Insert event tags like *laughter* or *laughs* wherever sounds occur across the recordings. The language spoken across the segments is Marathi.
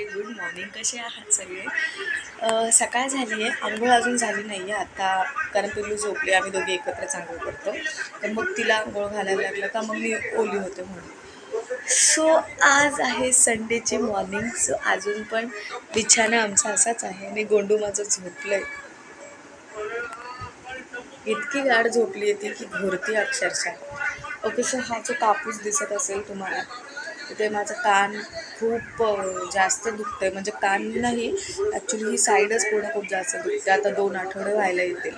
Hi good morning. कसे आहात सगळे? सकाळ झाली आहे. आंघोळ अजून झाली नाही आहे आता कारण पिल्लू झोपली. आम्ही दोघे एकत्रच आंघोळ करतो. तर मग तिला आंघोळ घालायला लागलं का मग मी ओली होते म्हणून. सो आज आहे संडेची मॉर्निंग. सो अजून पण बिछाना आमचा असाच आहे. आणि गोंडू माझं झोपलं आहे इतकी गाढ झोपली आहे की घोरती अक्षरशः. ओके सो हा जो कापूस दिसत असेल तुम्हाला ते माझं कान खूप जास्त दुखतं आहे म्हणजे कान नाही ॲक्च्युली ही साईडच पूर्ण खूप जास्त दुखते आता दोन आठवडे व्हायला येतील.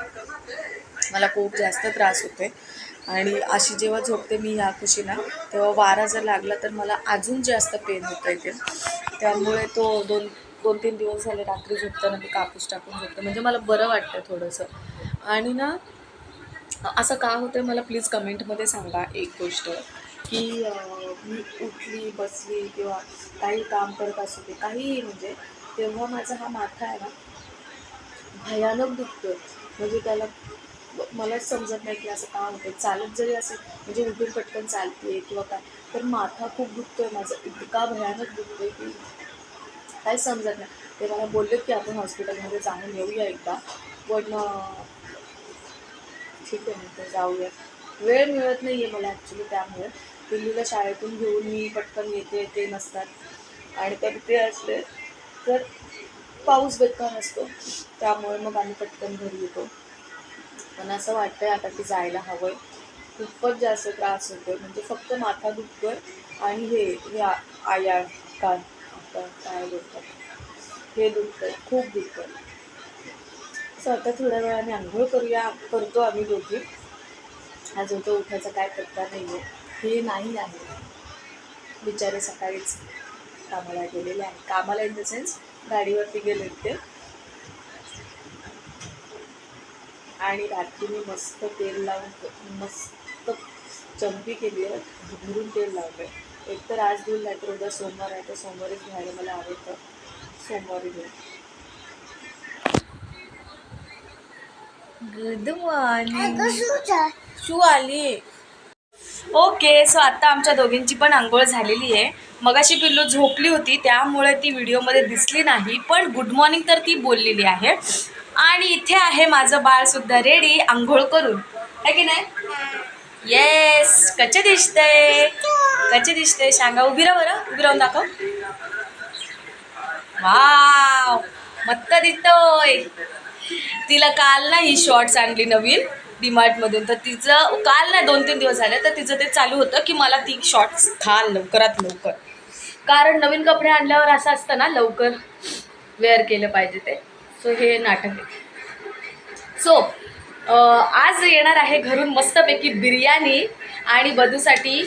मला खूप जास्त त्रास होते आणि अशी जेव्हा झोपते मी ह्या खुशीला तेव्हा वारा जर लागला तर मला अजून जास्त पेन होतं इथे त्यामुळे तो दोन दोन तीन दिवस झाले रात्री झोपताना मी कापूस टाकून झोपते. म्हणजे मला बरं वाटतं थोडंसं. आणि ना असं का होतं मला प्लीज कमेंटमध्ये सांगा एक गोष्ट. की मी उठली बसली किंवा काही काम करत असू दे काहीही म्हणजे तेव्हा माझा हा माथा आहे ना भयानक दुखतो म्हणजे त्याला मलाच समजत नाही की असं का होतं चालत जरी असेल म्हणजे उठून पटकन चालते किंवा काय तर माथा खूप दुखतोय माझा. इतका भयानक दुखतोय की काही समजत नाही. ते मला बोलले की आपण हॉस्पिटलमध्ये जाऊन येऊया एकदा. पण ठीक आहे मग जाऊया. वेळ मिळत नाही आहे मला ॲक्च्युली त्यामुळे. पिल्लूला शाळेतून घेऊन मी पटकन येते ते नसतात. आणि कधी ते असले तर पाऊस बेकार असतो. त्यामुळे मग आम्ही पटकन घरी येतो. पण असं वाटतंय आता की जायला हवं आहे खूपच जास्त त्रास होतोय. म्हणजे फक्त माथा दुखतोय आणि हे हे आया का आता काय बोलतात? हे दुखतंय खूप दुखतंय. सो आता थोड्या वेळाने आंघोळ करूया करतो आम्ही दोघी. आज होतं उठायचा काय पत्ता नाही आहे हे नाही आहे. बिचारे सकाळीच कामाला गेलेले आहे कामाला इन द सेन्स गाडीवरती गेले ते आणि रात्री मी मस्त तेल लावून मस्त चंपी केली आहे. भरून तेल लावलं आहे एक तर आज घेऊन नाही तर उद्या सोमवार आहे तर सोमवारीच घ्यायला मला आवडतं. सोमवारी घेऊन गुड मॉर्निंग शू आली. ओके सो आत्ता आमच्या दोघींची पण आंघोळ झालेली आहे. मगाशी पिल्लू झोपली होती त्यामुळे ती व्हिडिओमध्ये दिसली नाही पण गुड मॉर्निंग तर ती बोललेली आहे. आणि इथे आहे माझं बाळसुद्धा रेडी आंघोळ करून. आहे की नाही? येस कचे दिसतंय कचे दिसतंय सांगा उभी राहा बरं? उभी राहून दाखव. वाव मत्त दिसतोय. तिला काल ना ही शॉर्ट्स आणली नवीन. डीमार्टमधून तर तिचं काल नाही दोन तीन दिवस झाले तर तिचं ते चालू होतं की मला ती शॉर्ट्स घाल लवकरात लवकर. कारण नवीन कपडे आणल्यावर असं असतं ना लवकर वेअर केलं पाहिजे ते. सो हे नाटक आहे. सो आज येणार आहे घरून मस्तपैकी बिर्याणी आणि बदूसाठी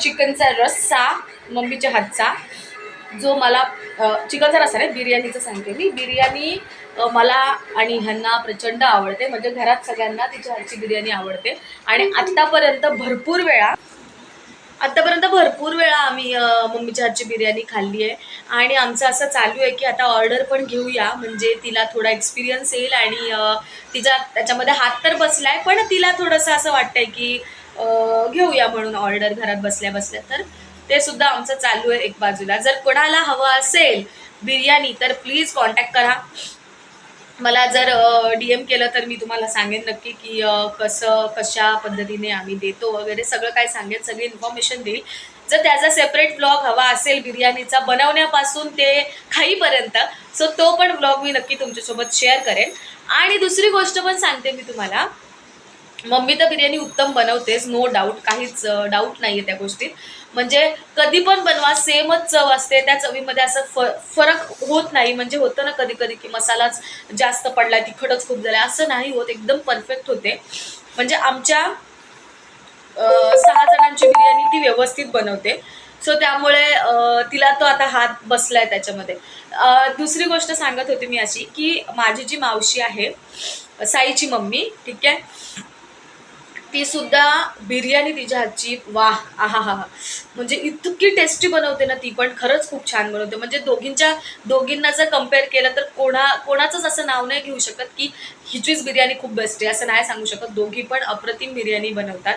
चिकनचा रस्सा मम्मीच्या हातचा. जो मला चिकनचा रस्सा नाही बिर्याणीचं सांगते मी. बिर्याणी मला आणि ह्यांना प्रचंड आवडते. म्हणजे घरात सगळ्यांना तिच्या हातची बिर्याणी आवडते. आणि आत्तापर्यंत भरपूर वेळा आत्तापर्यंत भरपूर वेळा आम्ही मम्मीच्या हातची बिर्याणी खाल्ली आहे. आणि आमचं असं चालू आहे की आता ऑर्डर पण घेऊया. म्हणजे तिला थोडा एक्सपिरियन्स येईल आणि तिचा त्याच्यामध्ये हात तर बसलाय पण तिला थोडंसं असं वाटतंय की घेऊया म्हणून ऑर्डर घरात बसल्या बसल्या तर ते सुद्धा आमचं चालू आहे एक बाजूला. जर कोणाला हवं असेल बिर्याणी तर प्लीज कॉन्टॅक्ट करा. मला जर डी एम केलं तर मी तुम्हाला सांगेन नक्की की कसं कशा पद्धतीने आम्ही देतो वगैरे सगळं काय सांगेन सगळी इन्फॉर्मेशन देईल. जर त्याचा सेपरेट ब्लॉग हवा असेल बिर्याणीचा बनवण्यापासून ते खाईपर्यंत सो तो पण ब्लॉग मी नक्की तुमच्यासोबत शेअर करेन. आणि दुसरी गोष्ट पण सांगते मी तुम्हाला. मम्मी तर बिर्याणी उत्तम बनवतेच नो डाऊट काहीच डाऊट नाही आहे त्या गोष्टीत. म्हणजे कधी पण बनवा सेमच चव असते. त्या चवीमध्ये असं फ फरक होत नाही. म्हणजे होतं ना कधी कधी की मसालाच जास्त पडला तिखटच खूप झाला. असं नाही होत. एकदम परफेक्ट होते. म्हणजे आमच्या सहा जणांची बिर्याणी ती व्यवस्थित बनवते. सो त्यामुळे तिला तो आता हात बसलाय त्याच्यामध्ये. दुसरी गोष्ट सांगत होते मी अशी की माझी जी मावशी आहे साईची मम्मी ठीक आहे? ती सुद्धा बिर्याणी तिच्या हातची. वा आहा हा हा म्हणजे इतकी टेस्टी बनवते ना ती पण. खरंच खूप छान बनवते. म्हणजे दोघींच्या दोघींना जर कंपेअर केलं तर कोणा कोणाचंच असं नाव नाही घेऊ शकत की हिचीच बिर्याणी खूप बेस्ट आहे. असं नाही सांगू शकत. दोघी पण अप्रतिम बिर्याणी बनवतात.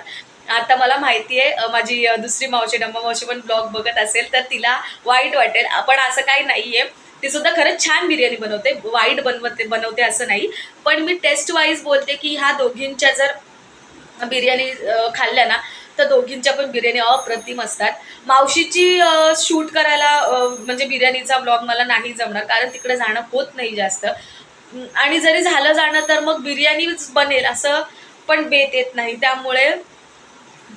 आता मला माहिती आहे माझी दुसरी मावशी डम्मा मावशी पण ब्लॉग बघत असेल तर तिला वाईट वाटेल. पण असं काही नाही आहे ती सुद्धा खरंच छान बिर्याणी बनवते. वाईट बनवते बनवते असं नाही. पण मी टेस्ट वाईज बोलते की ह्या दोघींच्या जर बिर्याणी खाल्ल्या ना तर दोघींच्या पण बिर्याणी अप्रतिम असतात. मावशीची शूट करायला म्हणजे बिर्याणीचा ब्लॉग मला नाही जमणार कारण तिकडे जाणं होत नाही जास्त. आणि जरी झालं जाणं तर मग बिर्याणीच बनेल असं पण बेत येत नाही. त्यामुळे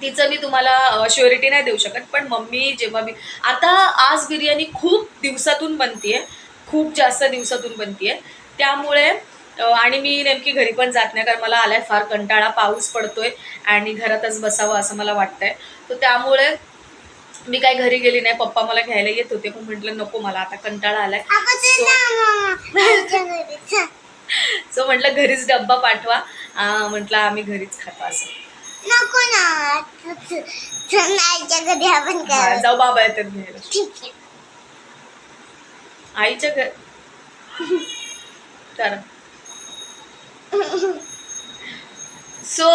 तिचं मी तुम्हाला श्युरिटी नाही देऊ शकत पण मम्मी जेव्हा मी आता आज बिर्याणी खूप दिवसातून बनतीये खूप जास्त दिवसातून बनतीये. त्यामुळे आणि मी नेमकी घरी पण जात नाही कारण मला आलाय फार कंटाळा पाऊस पडतोय आणि घरातच बसावं असं मला वाटतंय. तर त्यामुळे मी काय घरी गेली नाही पप्पा मला घ्यायला येत होते पण म्हटलं नको मला आता कंटाळा आलाय. सो *laughs* म्हटलं घरीच डब्बा पाठवा म्हटलं आम्ही घरीच खातो असं. नको जाऊ बाबा येतात घ्यायला. आईच्या घर तर *laughs* सो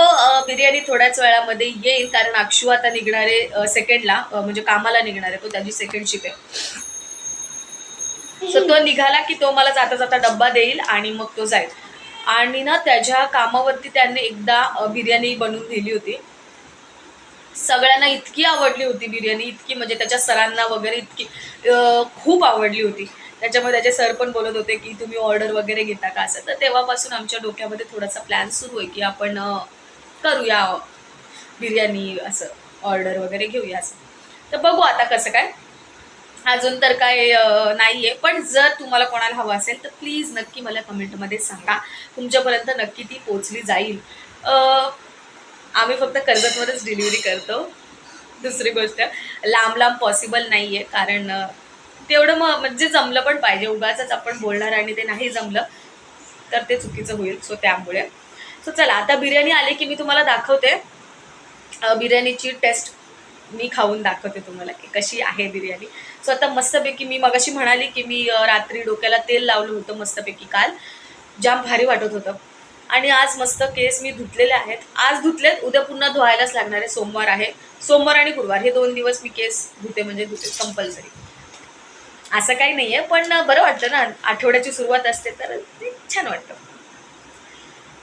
बिर्याणी थोड्याच वेळामध्ये येईल कारण अक्षू आता निघणारे सेकंडला म्हणजे कामाला निघणार आहे तो त्याची सेकंड शिप आहे. सो तो निघाला की तो मला जाता जाता डब्बा देईल आणि मग तो जाईल. आणि ना त्याच्या कामावरती त्याने एकदा बिर्याणी बनवून दिली होती. सगळ्यांना इतकी आवडली होती बिर्याणी इतकी म्हणजे त्याच्या सरांना वगैरे इतकी खूप आवडली होती. त्याच्यामुळे त्याचे सर पण बोलत होते की तुम्ही ऑर्डर वगैरे घेता का असं. तर तेव्हापासून आमच्या डोक्यामध्ये थोडासा प्लॅन सुरू आहे की आपण करूया बिर्याणी असं ऑर्डर वगैरे घेऊया असं. तर बघू आता कसं काय. अजून तर काय नाही आहे पण जर तुम्हाला कोणाला हवं असेल तर प्लीज नक्की मला कमेंटमध्ये सांगा. तुमच्यापर्यंत नक्की ती पोचली जाईल. आम्ही फक्त कर्जतमध्येच डिलिव्हरी करतो. दुसरी गोष्ट लांब लांब पॉसिबल नाही आहे कारण तेवढं मग म्हणजे जमलं पण पाहिजे. उगाच आपण बोलणार आणि ते नाही जमलं तर ते चुकीचं होईल. सो त्यामुळे. सो चला आता बिर्याणी आली की मी तुम्हाला दाखवते. बिर्याणीची टेस्ट मी खाऊन दाखवते तुम्हाला की कशी आहे बिर्याणी. सो आता मस्तपैकी मी मगाशी म्हणाली की मी रात्री डोक्याला तेल लावलं होतं मस्तपैकी काल. जाम भारी वाटत होतं. आणि आज मस्त केस मी धुतलेले आहेत. आज धुतलेत उद्या पुन्हा धुवायलाच लागणार आहे. सोमवार आहे. सोमवार आणि गुरुवार हे दोन दिवस मी केस धुते म्हणजे धुते कंपल्सरी असं काही नाही आहे पण बरं वाटतं ना. आठवड्याची सुरुवात असते तर ते छान वाटतं.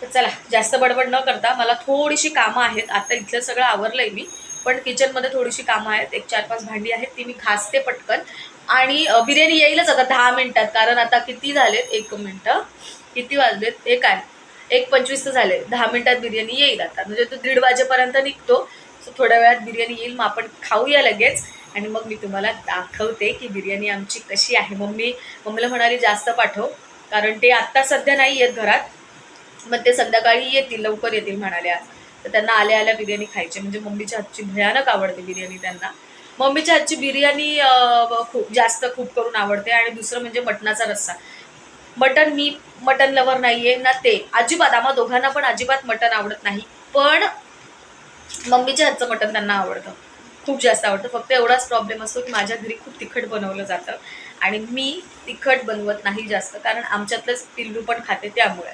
तर चला जास्त बडबड न करता मला थोडीशी कामं आहेत. आता इथलं सगळं आवरलं आहे मी पण किचनमध्ये थोडीशी कामं आहेत. एक चार पाच भांडी आहेत ती मी घासते पटकन. आणि बिर्याणी येईलच आता दहा मिनटात. कारण आता किती झालेत? एक मिनटं. किती वाजलेत? एक आहे. एक पंचवीस तर झाले. दहा मिनटात बिर्याणी येईल आता. म्हणजे तो दीड वाजेपर्यंत निघतो. सो थोड्या वेळात बिर्याणी येईल. मग आपण खाऊया लगेच. आणि मग मी तुम्हाला दाखवते की बिर्याणी आमची कशी आहे. मम्मी मम्मीला म्हणाली जास्त पाठव. कारण ते आत्ता सध्या नाही येत घरात मग ते संध्याकाळी येतील लवकर येतील म्हणाल्या तर त्यांना आल्या आल्या बिर्याणी खायची. म्हणजे मम्मीच्या हातची भयानक आवडते बिर्याणी त्यांना. मम्मीच्या हातची बिर्याणी खूप जास्त खूप करून आवडते. आणि दुसरं म्हणजे मटणाचा रस्सा. मटन मी मटन लवर नाही आहे ना ते. अजिबात आम्हा दोघांना पण अजिबात मटन आवडत नाही. पण मम्मीच्या हातचं मटन त्यांना आवडतं. खूप जास्त आवडतं. फक्त एवढाच प्रॉब्लेम असतो की माझ्या घरी खूप तिखट बनवलं जातं. आणि मी तिखट बनवत नाही जास्त कारण आमच्यातलंच पिल्लू पण खाते त्यामुळे.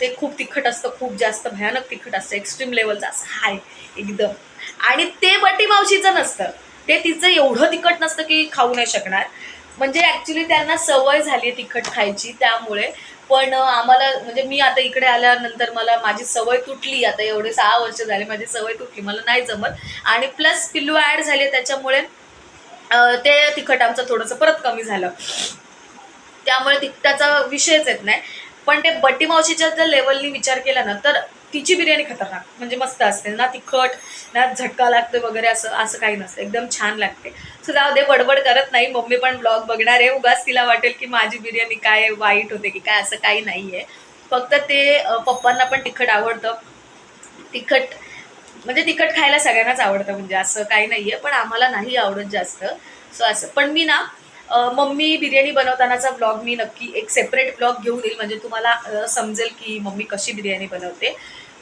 ते खूप तिखट असतं खूप जास्त भयानक तिखट असतं एक्स्ट्रीम लेवलचं असं हाय एकदम. आणि ते बटी मावशीचं नसतं. ते तिचं एवढं तिखट नसतं की खाऊ नाही शकणार. म्हणजे ॲक्च्युली त्यांना सवय झाली आहे तिखट खायची त्यामुळे पण आम्हाला म्हणजे मी आता इकडे आल्यानंतर मला माझी सवय तुटली आता एवढे सहा वर्ष झाले माझी सवय तुटली मला नाही जमत. आणि प्लस पिल्लू ॲड झाले त्याच्यामुळे ते तिखट आमचं थोडंसं परत कमी झालं. त्यामुळे तिखटाचा विषयच येत नाही. पण ते बट्टी मावशीच्या जर लेवलनी विचार केला ना तर तिची बिर्याणी खतरनाक म्हणजे मस्त असते. ना तिखट ना झटका लागतो वगैरे असं असं काही नसतं. एकदम छान लागते. सो जाऊ दे बडबड करत नाही. मम्मी पण ब्लॉग बघणार आहे. उगाच तिला वाटेल की माझी बिर्याणी काय वाईट होते की काय असं काही नाही आहे फक्त ते पप्पांना पण तिखट आवडतं. तिखट म्हणजे तिखट खायला सगळ्यांनाच आवडतं म्हणजे असं काही नाही आहे पण आम्हाला नाही आवडत जास्त. सो असं. पण मी ना मम्मी बिर्याणी बनवतानाचा ब्लॉग मी नक्की एक सेपरेट ब्लॉग घेऊन येईल. म्हणजे तुम्हाला समजेल की मम्मी कशी बिर्याणी बनवते.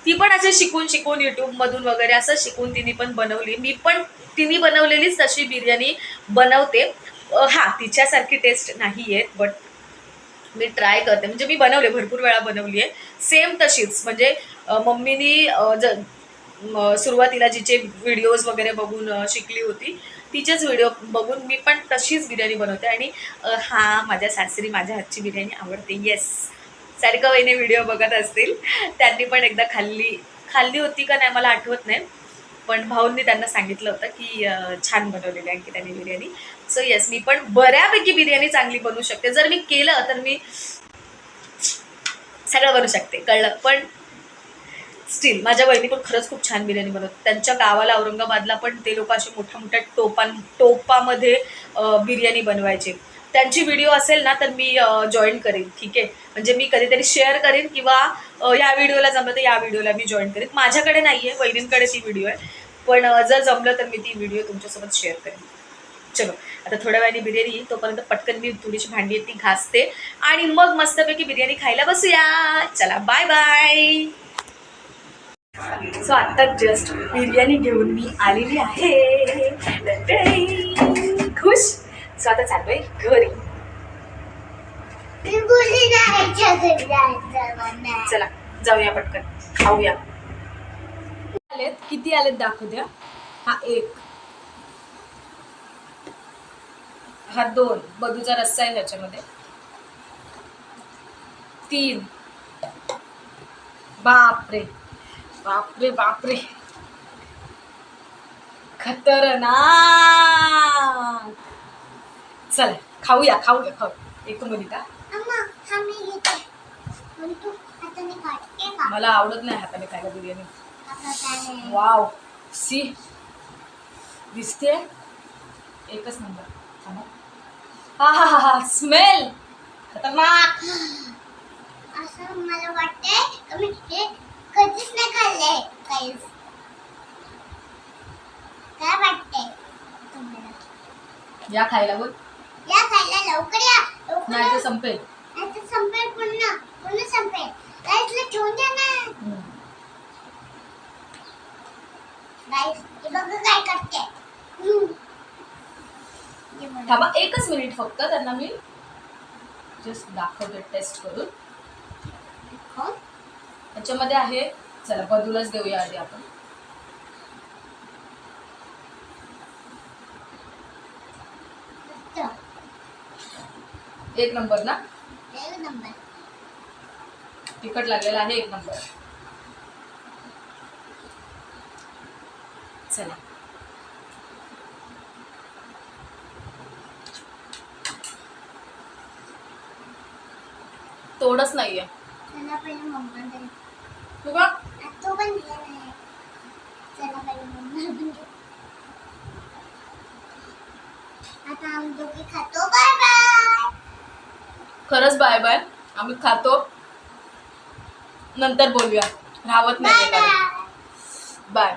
ती पण असे शिकून शिकून यूट्यूबमधून वगैरे असं शिकून तिने पण बनवली. मी पण तिने बनवलेलीच तशी बिर्याणी बनवते. हां हा तिच्यासारखी टेस्ट नाही आहेत बट मी ट्राय करते. म्हणजे मी बनवले भरपूर वेळा बनवली आहे सेम तशीच. म्हणजे मम्मीनी ज म, सुरुवातीला जिचे व्हिडिओज वगैरे बघून शिकली होती तिचेच व्हिडिओ बघून मी पण तशीच बिर्याणी बनवते. आणि हां हा माझ्या सासरी माझ्या हातची बिर्याणी आवडते. येस सारिका वहिनी व्हिडिओ बघत असतील. त्यांनी पण एकदा खाल्ली खाल्ली होती का नाही मला आठवत नाही. पण भाऊंनी त्यांना सांगितलं होतं की छान बनवलेली आहे की त्यांनी बिर्याणी. सो येस मी पण बऱ्यापैकी बिर्याणी चांगली बनवू शकते. जर मी केलं तर मी सगळं बनवू शकते. कळलं? पण स्टील माझ्या बहिणी पण खरंच खूप छान बिर्याणी बनवतात. त्यांच्या गावाला औरंगाबादला पण ते लोक असे मोठ्या मोठ्या टोपां टोपामध्ये बिर्याणी बनवायचे. त्यांची व्हिडिओ असेल ना तर मी जॉईन करेन ठीक आहे? म्हणजे मी कधीतरी शेअर करेन किंवा या व्हिडिओला जमलं तर या व्हिडिओला मी जॉईन करेन. माझ्याकडे नाही आहे वहिनींकडे ती व्हिडिओ आहे. पण जर जमलं तर मी ती व्हिडिओ तुमच्यासोबत शेअर करेन. चलो आता थोड्या वेळाने बिर्याणी येईल तोपर्यंत पटकन मी थोडीशी भांडी ती घासते आणि मग मस्तपैकी बिर्याणी खायला बसूया. चला बाय बाय सो आता जस्ट बिर्याणी घेऊन मी आलेली आहे. खुश? सो आता चाललोय घरी. चला जाऊया पटकन. खाऊया. आलेत. किती आलेत दाखवू द्या. हा एक. हा दोन. बदूचा रस्सा आहे त्याच्यामध्ये. तीन. बापरे. बापरे बापरे. खतरनाक. चला खाऊया खाऊया खाऊ एक मिनिट हा. अम्मा, हा मी घेते. पण तू हाताने काढते का? मला आवडत नाही हाताने खायला बिर्याणी. वाव. सी. दिसते? एकच नंबर. हा हा हा हा. स्मेल. खतरनाक. असं मला वाटतंय का मी हे कधीच नाही काय वाटतंय? या खायला बोल लवकर या लवकर नाही. तर संपेल नाही तर संपेल पुन्हा पुन्हा संपेल गाईसला ठेवून द्या ना गाईस हे बघा काय करते हम्म. हे बघा. थांबा एकच मिनिट फक्त त्यांना मी जस्ट दाखवते टेस्ट करून हो? त्याच्यामध्ये आहे चला बदूलाच देऊया आधी आपण तर, एक नंबर ना? एक नंबर. तिखट लागलेला आहे एक नंबर. चला. तोडच नाहीये. तू का. आता आम्ही दोघे खातो. बाय. खरंच बाय बाय आम्ही खातो. नंतर बोलूया. राहत नाही बाय